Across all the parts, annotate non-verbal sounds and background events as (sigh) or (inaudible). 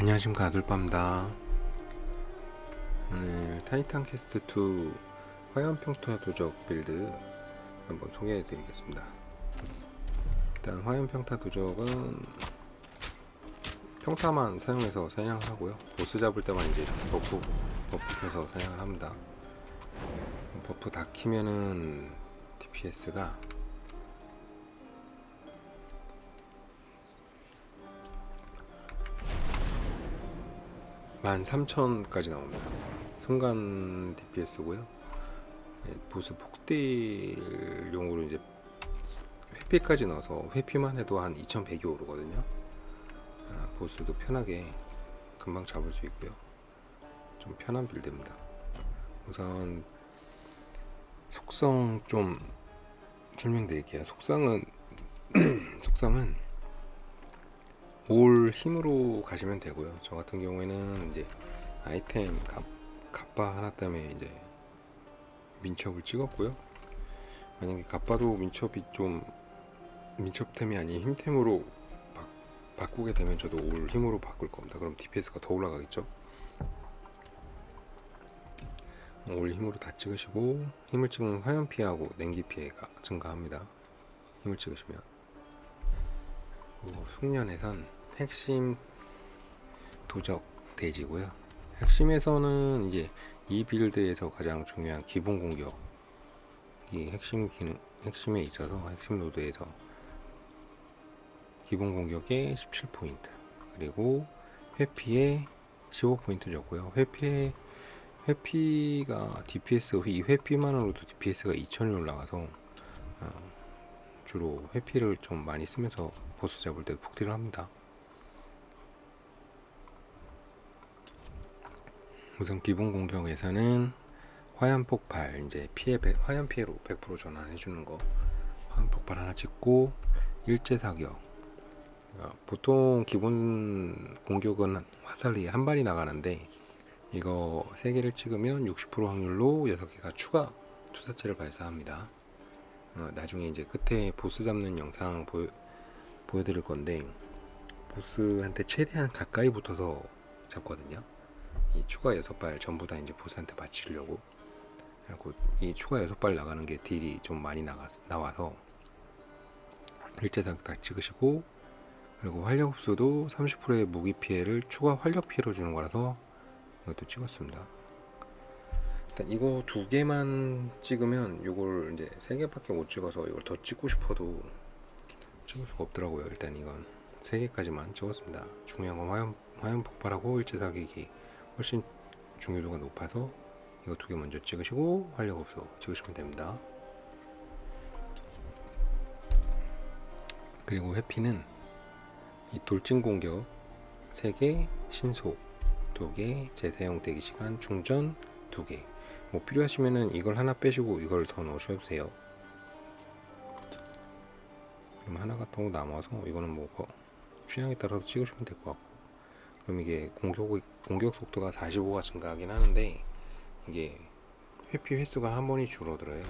안녕하십니까 아들밤다. 오늘 타이탄 캐스트 2 화염평타 도적 빌드 한번 소개해 드리겠습니다. 일단 화염평타 도적은 평타만 사용해서 사냥을 하고요. 보스 잡을 때만 이제 버프 버프 켜서 사냥을 합니다. 버프 다 키면은 DPS가 13,000까지 나옵니다. 순간 DPS고요. 예, 보스 폭딜용으로 이제 회피까지 넣어서 회피만 해도 한 2,100이 오르거든요. 아, 보스도 편하게 금방 잡을 수 있고요. 좀 편한 빌드입니다. 우선 속성 좀 설명드릴게요. 속성은 (clears throat) 속성은 올 힘으로 가시면 되고요. 저 같은 경우에는 이제 아이템 갑, 갑바 하나 때문에 이제 민첩을 찍었고요. 만약에 갑바도 민첩이 좀 민첩템이 아닌 힘템으로 바, 바꾸게 되면 저도 올 힘으로 바꿀 겁니다. 그럼 DPS가 더 올라가겠죠. 올 힘으로 다 찍으시고 힘을 찍으면 화염 피하고 냉기 피해가 증가합니다. 힘을 찍으시면 그리고 숙련에선 핵심 도적 대지고요. 핵심에서는 이제 이 빌드에서 가장 중요한 기본 공격 이 핵심 기능 핵심에 있어서 핵심 노드에서 기본 공격에 17포인트 그리고 회피에 15포인트 줬고요. 회피에 회피가 DPS 이 회피만으로도 DPS가 2000이 올라가서 어, 주로 회피를 좀 많이 쓰면서 보스 잡을 때 폭딜을 합니다. 우선 기본 공격에서는 화염 폭발 이제 피해 배, 화염 피해로 100% 전환해 주는 거 화염 폭발 하나 찍고 일제 사격 어, 보통 기본 공격은 화살이 한 발이 나가는데 이거 세 개를 찍으면 60% 확률로 6개가 추가 투사체를 발사합니다. 어, 나중에 이제 끝에 보스 잡는 영상 보여, 보여드릴 건데 보스한테 최대한 가까이 붙어서 잡거든요. 이 추가 여섯 발 전부 다 이제 보스한테 바치려고 그리고 이 추가 여섯 발 나가는 게 딜이 좀 많이 나가 나와서 일제사격 다 찍으시고 그리고 활력 흡수도 30%의 무기 피해를 추가 활력 피해로 주는 거라서 이것도 찍었습니다. 일단 이거 두 개만 찍으면 이걸 이제 세 개밖에 못 찍어서 이걸 더 찍고 싶어도 찍을 수가 없더라고요. 일단 이건 세 개까지만 찍었습니다. 중요한 건 화염 화염 폭발하고 일제 사격이 훨씬 중요도가 높아서 이거 두 개 먼저 찍으시고 활력 없어 찍으시면 됩니다. 그리고 회피는 이 돌진 공격 3개, 신속 2개, 재사용 대기 시간, 충전 2개. 뭐 필요하시면은 이걸 하나 빼시고 이걸 더 넣으셔도 돼요. 그럼 하나가 더 남아서 이거는 뭐 취향에 따라서 찍으시면 될 것 같고. 그럼 이게 공속, 공격 속도가 45가 증가하긴 하는데 이게 회피 횟수가 한 번이 줄어들어요.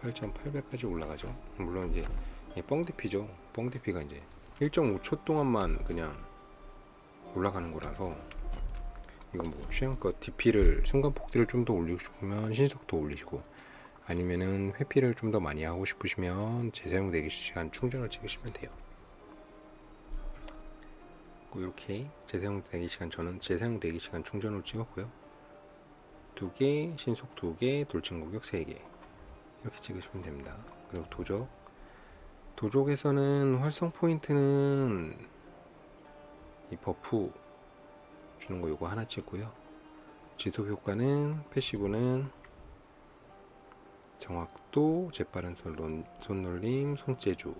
8,800까지 올라가죠. 물론 이제 뻥디피죠. 뻥디피가 이제 1.5초 동안만 그냥 올라가는 거라서 이건 뭐 취향껏 DP를 순간 폭딜을 좀 더 올리고 싶으면 신속도 올리시고 아니면은 회피를 좀 더 많이 하고 싶으시면 재사용 대기 시간 충전을 찍으시면 돼요. 이렇게 재사용 대기 시간 저는 재사용 대기 시간 충전을 찍었고요. 두 개, 신속 두 개, 돌진 공격 세 개. 이렇게 찍으시면 됩니다. 그리고 도적. 도적에서는 활성 포인트는 이 버프 주는 거 요거 하나 찍고요. 지속 효과는 패시브는 정확도, 재빠른 손, 손놀림, 손재주,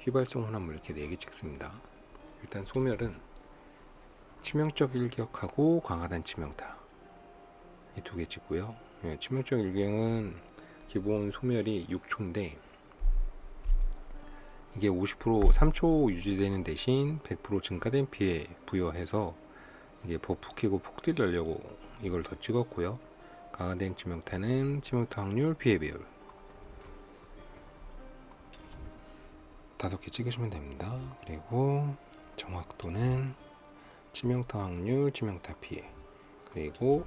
휘발성 혼합물 이렇게 네개 찍습니다. 일단 소멸은 치명적 일격하고 강화단 치명타 이 두개 찍고요. 예, 치명적 일격은 기본 소멸이 6초인데 이게 50% 3초 유지되는 대신 100% 증가된 피해 부여해서 이게 버프 키고 폭딜 열려고 이걸 더 찍었고요. 강화된 치명타는 치명타 확률 피해 배율 다섯 개 찍으시면 됩니다. 그리고 정확도는 치명타 확률, 치명타 피해 그리고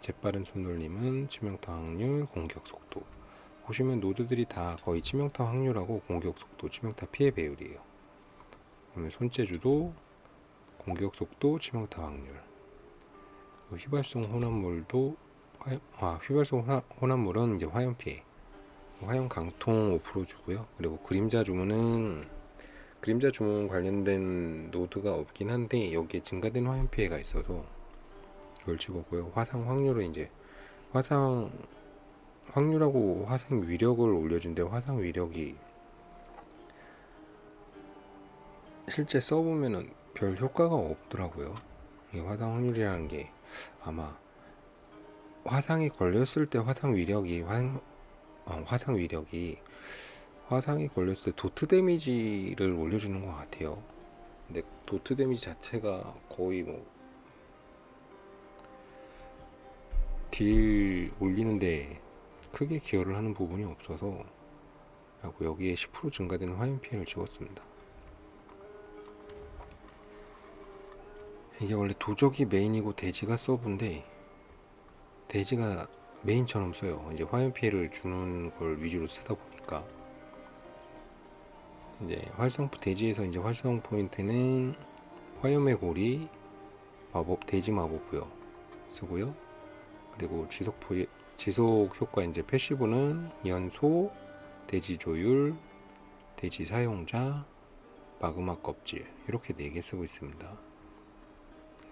재빠른 손놀림은 치명타 확률, 공격 속도 보시면 노드들이 다 거의 치명타 확률하고 공격 속도, 치명타 피해 배율이에요. 그러면 손재주도 공격 속도, 치명타 확률. 그리고 휘발성 혼합물도 화- 아, 휘발성 혼합, 혼합물은 이제 화염 피해. 화염 강통 5% 주고요. 그리고 그림자 주문은 그림자 주문 관련된 노드가 없긴 한데 여기에 증가된 화염 피해가 있어서 그걸 찍었고요. 화상 확률은 이제 화상 확률하고 화상 위력을 올려준데 화상 위력이 실제 써보면은 별 효과가 없더라고요. 이 화상 확률이라는 게 아마 화상이 걸렸을 때 화상 위력이 화상, 어, 화상 위력이 화상이 걸렸을 때 도트 데미지를 올려주는 것 같아요. 근데 도트 데미지 자체가 거의 뭐 딜 올리는데 크게 기여를 하는 부분이 없어서 하고 여기에 10% 증가되는 화염 피해를 찍었습니다. 이게 원래 도적이 메인이고 돼지가 서브인데 돼지가 메인처럼 써요. 이제 화염 피해를 주는 걸 위주로 쓰다 보니까 이제 활성 돼지에서 이제 활성 포인트는 화염의 고리 마법 돼지 마법부여 쓰고요. 그리고 지속 포 지속 효과 이제 패시브는 연소, 돼지 조율, 돼지 사용자, 마그마 껍질 이렇게 네 개 쓰고 있습니다.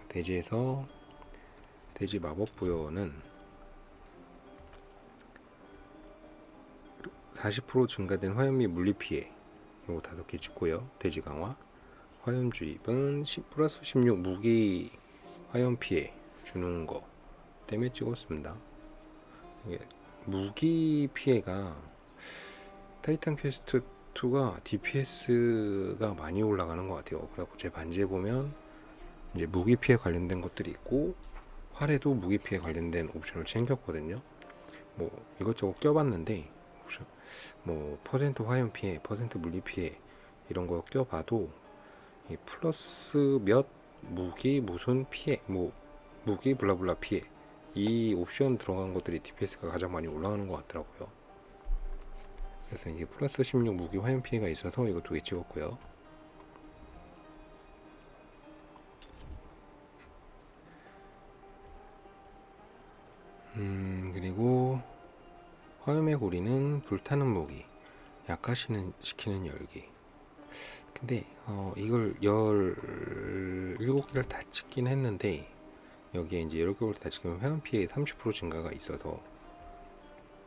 돼지에서 돼지 마법 부여는 40% 증가된 화염 및 물리 피해 요거 다섯 개 찍고요. 돼지 강화 화염 주입은 10 플러스 16 무기 화염 피해 주는 거 때문에 찍었습니다. 이게 무기 피해가 타이탄 퀘스트 2가 DPS가 많이 올라가는 것 같아요. 그래갖고 제 반지에 보면 이제 무기 피해 관련된 것들이 있고 활에도 무기 피해 관련된 옵션을 챙겼거든요. 뭐 이것저것 껴봤는데 옵션 뭐 퍼센트 화염 피해, 퍼센트 물리 피해 이런 거 껴봐도 이 플러스 몇 무기 무슨 피해, 뭐 무기 블라블라 피해 이 옵션 들어간 것들이 DPS가 가장 많이 올라가는 것 같더라고요. 그래서 이게 플러스 16 무기 화염 피해가 있어서 이거 두 개 찍었고요. 음 화염의 고리는 불타는 무기, 약화시는 시키는 열기. 근데 어, 이걸 열 일곱 개를 다 찍긴 했는데 여기에 이제 여러 개를 다 찍으면 회원 피해 30% 증가가 있어서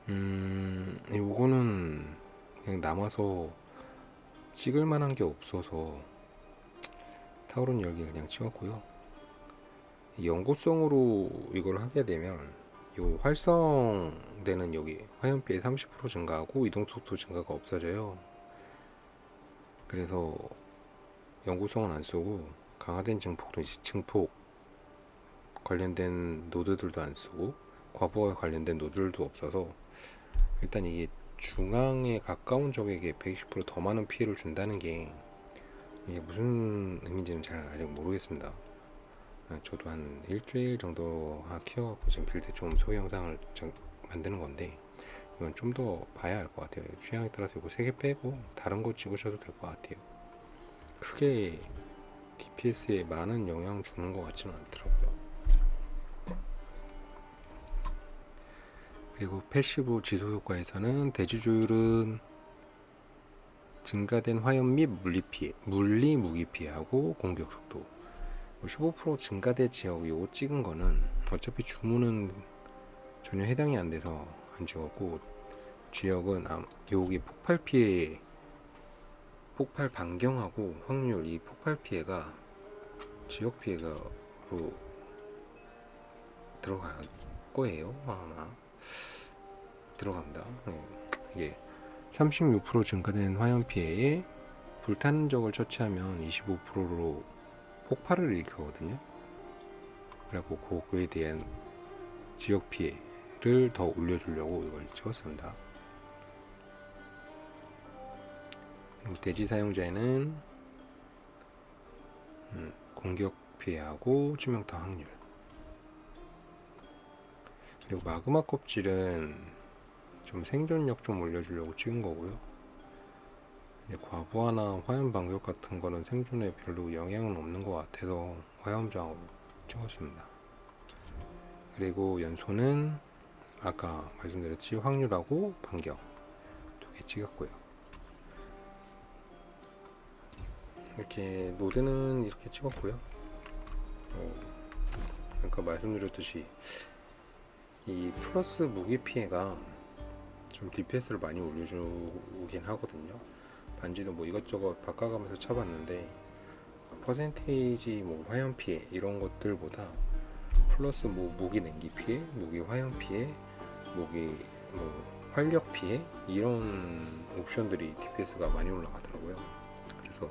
음 요거는 그냥 남아서 찍을 만한 게 없어서 타오른 열기 그냥 찍었고요. 연구성으로 이걸 하게 되면 요 활성되는 여기 화염비에 30% 증가하고 이동 속도 증가가 없어져요. 그래서 연구성은 안 쓰고 강화된 증폭도 이제 증폭 관련된 노드들도 안 쓰고 과부하 관련된 노드들도 없어서 일단 이게 중앙에 가까운 적에게 120%더 많은 피해를 준다는 게 이게 무슨 의미인지는 잘 아직 모르겠습니다. 아, 저도 한 일주일 정도 하 키워갖고 지금 빌드 좀 소개 영상을 장- 만드는 건데 이건 좀 더 봐야 알것 같아요. 취향에 따라서 이거 세개 빼고 다른 거 찍으셔도 될 것 같아요. 크게 DPS에 많은 영향 주는 것 같지는 않더라고요. 그리고 패시브 지속 효과에서는 대지 조율은 증가된 화염 및 물리 피해, 물리 무기 피해하고 공격 속도 15% 증가된 지역 이거 찍은 거는 어차피 주문은 전혀 해당이 안 돼서 안 찍었고 지역은 아, 여기 폭발 피해 폭발 반경하고 확률 이 폭발 피해가 지역 피해가로 들어갈 거예요 아마 들어갑니다 네. 이게 36% 증가된 화염 피해에 불타는 적을 처치하면 25%로 폭발을 일으키거든요. 그래갖고 그거에 대한 지역 피해를 더 올려주려고 이걸 찍었습니다. 그리고 대지 사용자에는 음, 공격 피해하고 치명타 확률. 그리고 마그마 껍질은 좀 생존력 좀 올려주려고 찍은 거고요. 이제 과부하나 화염 반격 같은 거는 생존에 별로 영향은 없는 것 같아서 화염장으로 찍었습니다. 그리고 연소는 아까 말씀드렸듯이 확률하고 반격 두 개 찍었고요. 이렇게 노드는 이렇게 찍었고요. 어, 아까 말씀드렸듯이 이 플러스 무기 피해가 좀 DPS를 많이 올려주긴 하거든요. 반지도 뭐 이것저것 바꿔가면서 쳐봤는데 퍼센테이지 뭐 화염 피해 이런 것들보다 플러스 뭐 무기 냉기 피해, 무기 화염 피해, 무기 뭐 활력 피해 이런 옵션들이 DPS가 많이 올라가더라고요. 그래서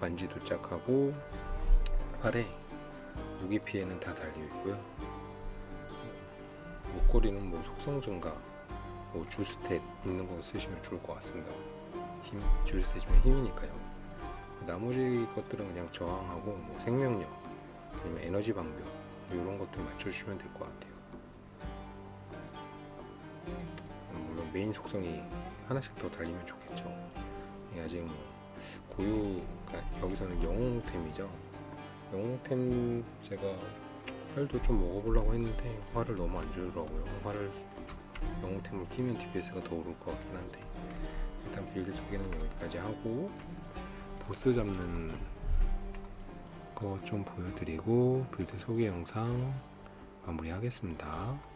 반지도 짝하고 팔에 무기 피해는 다 달려 있고요. 목걸이는 뭐 속성 증가, 뭐 주스탯 있는 거 쓰시면 좋을 것 같습니다. 힘 주스탯이면 힘이니까요. 나머지 것들은 그냥 저항하고 뭐 생명력, 아니면 에너지 방벽 이런 것들 맞춰주시면 될 것 같아요. 물론 메인 속성이 하나씩 더 달리면 좋겠죠. 이게 아직 뭐 고유 그러니까 여기서는 영웅템이죠. 영웅템 제가 활도 좀 먹어보려고 했는데 활을 너무 안 주더라고요. 활을 영웅템을 끼면 DPS가 더 오를 것 같긴 한데 일단 빌드 소개는 여기까지 하고 보스 잡는 거 좀 보여드리고 빌드 소개 영상 마무리하겠습니다.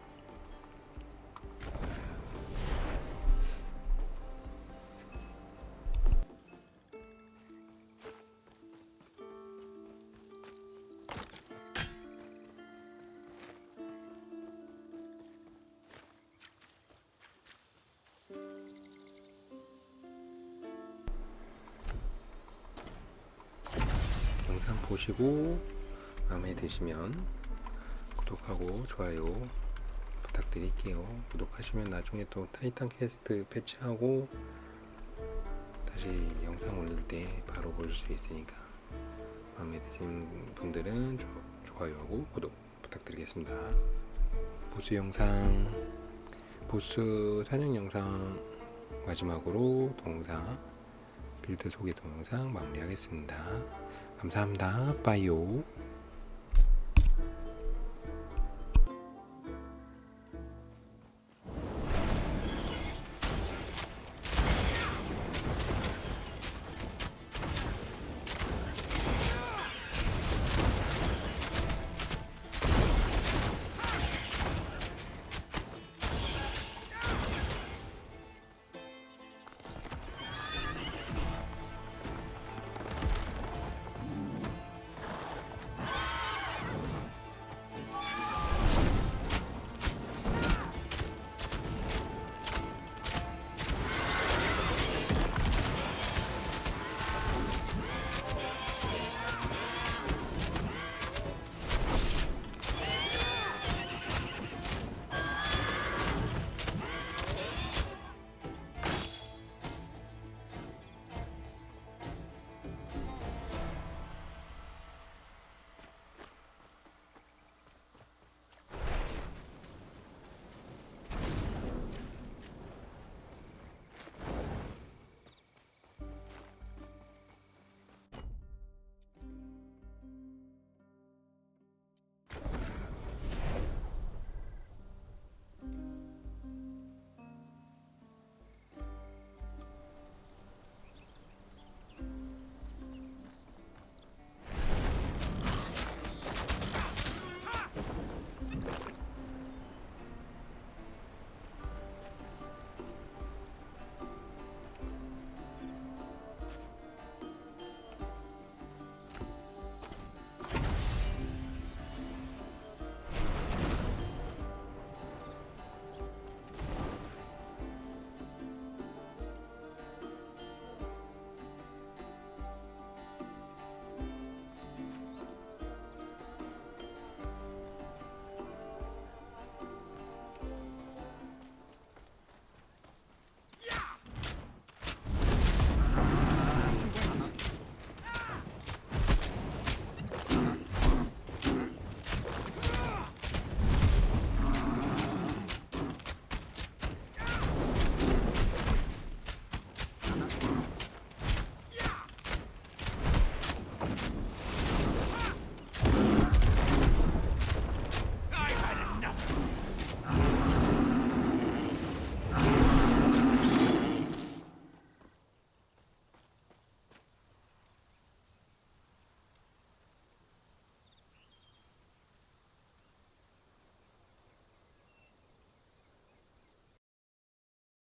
보시고 마음에 드시면 구독하고 좋아요 부탁드릴게요. 구독하시면 나중에 또 타이탄 캐스트 패치하고 다시 영상 올릴 때 바로 보실 수 있으니까 마음에 드신 분들은 조, 좋아요하고 구독 부탁드리겠습니다. 보스 영상 보스 사냥 영상 마지막으로 동영상 빌드 소개 동영상 마무리하겠습니다. 감사합니다. 빠이요.